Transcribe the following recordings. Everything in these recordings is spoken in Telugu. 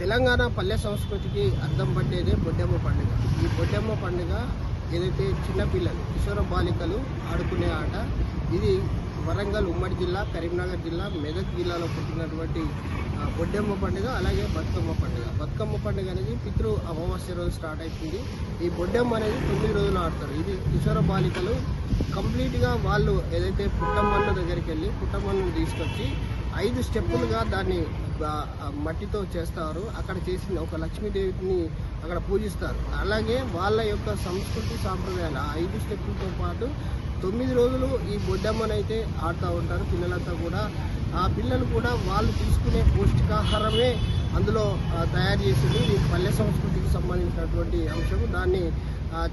తెలంగాణ పల్లె సంస్కృతికి అర్థం పట్టేదే బొడ్డెమ్మ పండుగ. ఈ బొడ్డెమ్మ పండుగ ఏదైతే చిన్నపిల్లలు కిషోర బాలికలు ఆడుకునే ఆట ఇది వరంగల్ ఉమ్మడి జిల్లా కరీంనగర్ జిల్లా మెదక్ జిల్లాలో పుట్టినటువంటి బొడ్డెమ్మ పండుగ అలాగే బతుకమ్మ పండుగ. బతుకమ్మ పండుగ అనేది పితృ అమావాస్య రోజు స్టార్ట్ అవుతుంది ఈ బొడ్డెమ్మ అనేది తొమ్మిది రోజులు ఆడతారు. ఇది కిషోర బాలికలు కంప్లీట్గా వాళ్ళు ఏదైతే పుట్టమ్మన్న దగ్గరికి వెళ్ళి పుట్టమ్మను తీసుకొచ్చి ఐదు స్టెప్పులుగా దాన్ని మట్టితో చేస్తారు. అక్కడ చేసిన ఒక లక్ష్మీదేవిని అక్కడ పూజిస్తారు. అలాగే వాళ్ళ యొక్క సంస్కృతి సాంప్రదాయాలు ఐదు స్టెప్పులతో పాటు తొమ్మిది రోజులు ఈ బొడ్డమ్మనైతే ఆడుతూ ఉంటారు పిల్లలంతా కూడా. ఆ పిల్లలు కూడా వాళ్ళు తీసుకునే పౌష్టికాహారమే అందులో తయారు చేసింది. ఇది పల్లె సంస్కృతికి సంబంధించినటువంటి అంశం దాన్ని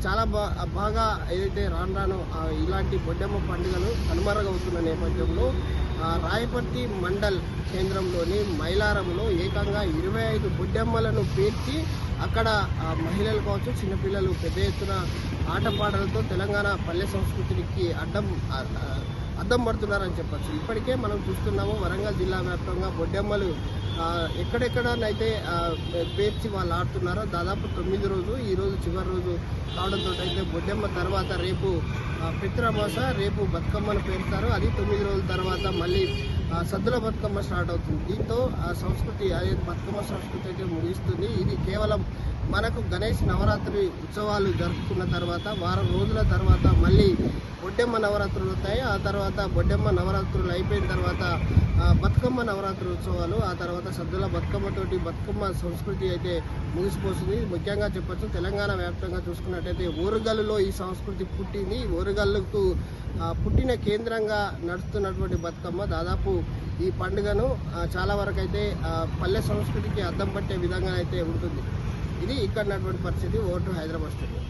చాలా బా బాగా ఏదైతే రాను రాను ఇలాంటి బొడ్డమ్మ పండుగలు కనుమరుగవుతున్న నేపథ్యంలో రాయపర్తి మండల్ కేంద్రంలోని మైలారంలో ఏకంగా ఇరవై ఐదు బుడ్డెమ్మలను పేర్చి అక్కడ మహిళలు కావచ్చు చిన్నపిల్లలు పెద్ద ఎత్తున ఆటపాటలతో తెలంగాణ పల్లె సంస్కృతికి అడ్డం అద్దం పడుతున్నారని చెప్పచ్చు. ఇప్పటికే మనం చూస్తున్నాము వరంగల్ జిల్లా వ్యాప్తంగా బొడ్డెమ్మలు ఎక్కడెక్కడనైతే పేర్చి వాళ్ళు ఆడుతున్నారో దాదాపు తొమ్మిది రోజు ఈరోజు చివరి రోజు కావడంతో అయితే బొడ్డెమ్మ తర్వాత రేపు పిత్రమాస రేపు బతుకమ్మను పేరుస్తారు అది తొమ్మిది రోజుల తర్వాత మళ్ళీ సద్దుల బతుకమ్మ స్టార్ట్ అవుతుంది. దీంతో ఆ సంస్కృతి అదే బతుకమ్మ సంస్కృతి అయితే ముగిస్తుంది. ఇది కేవలం మనకు గణేష్ నవరాత్రి ఉత్సవాలు జరుపుకున్న తర్వాత వారం రోజుల తర్వాత మళ్ళీ బొడ్డెమ్మ నవరాత్రులు వస్తాయి ఆ తర్వాత బొడ్డెమ్మ నవరాత్రులు అయిపోయిన తర్వాత బతుకమ్మ నవరాత్రి ఉత్సవాలు ఆ తర్వాత సద్దుల బతుకమ్మతోటి బతుకమ్మ సంస్కృతి అయితే ముగిసిపోతుంది. ముఖ్యంగా చెప్పొచ్చు తెలంగాణ వ్యాప్తంగా చూసుకున్నట్టయితే ఓరుగల్లులో ఈ సంస్కృతి పుట్టింది. ఓరుగల్లుకు పుట్టిన కేంద్రంగా నడుస్తున్నటువంటి బతుకమ్మ దాదాపు ఈ పండుగను చాలా వరకు అయితే పల్లె సంస్కృతికి అద్దం పట్టే విధంగా అయితే ఉంటుంది. ఇది ఇక్కడ ఉన్నటువంటి పరిస్థితి. Vote Hyderabad stadium.